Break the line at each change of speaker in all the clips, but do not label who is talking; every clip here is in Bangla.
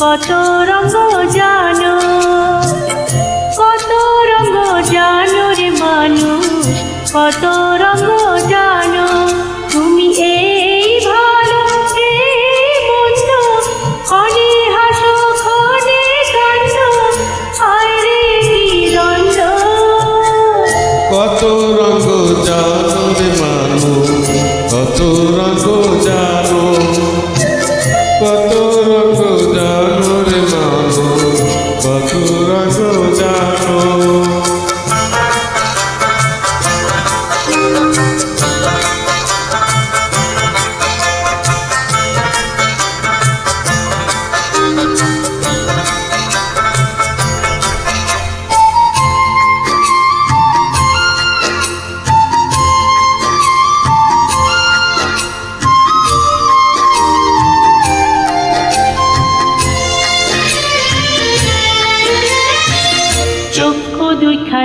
কত রঙ জানো? কত রঙ জানো রে মানুষ? কত রঙ জানো? তুমি এই ভালো এই মন্দ, ক্ষণে হাসো, ক্ষণে কান্দ রে কি দ্বন্দ্ব
কত রঙ জানো রে মানু কত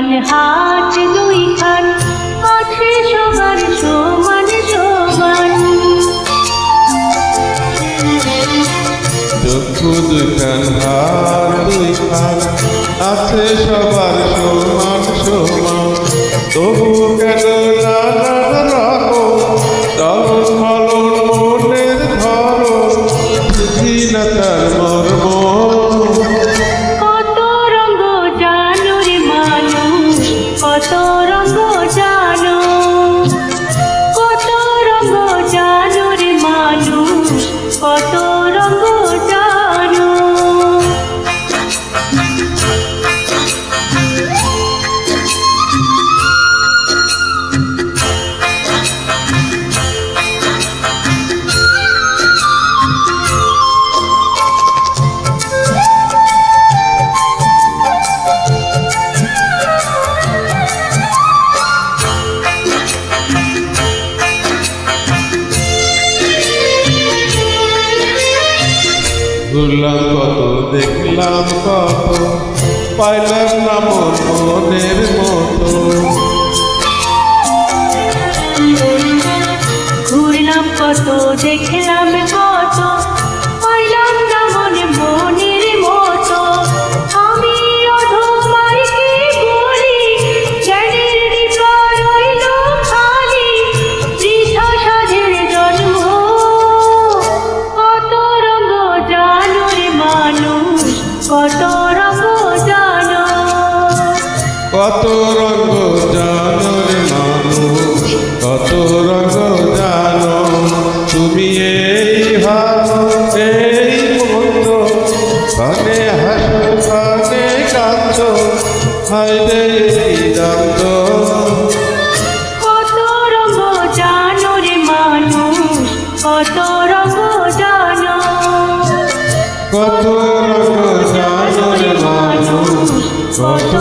দুইখান হাত দুইখান আছে সবার সমান সমান
চক্ষু দুখান হাত দুইখান আছে সবার সমান সমান। তবু কেন নানান রকম ঘুরলাম কত দেখলাম কত পাইলাম না মন মনের মতো।
ঘুরলাম কত দেখলাম কত। কত রঙ জানো রে মানুষ কত রঙ জানো।
তুমি এই ভালো এই মন্দ কানে হাসো কানে কান্দ হায় রে এই
কত রঙ জানো রে মানুষ কত রঙ জানো।
কত রঙ জানো রে মানুষ কত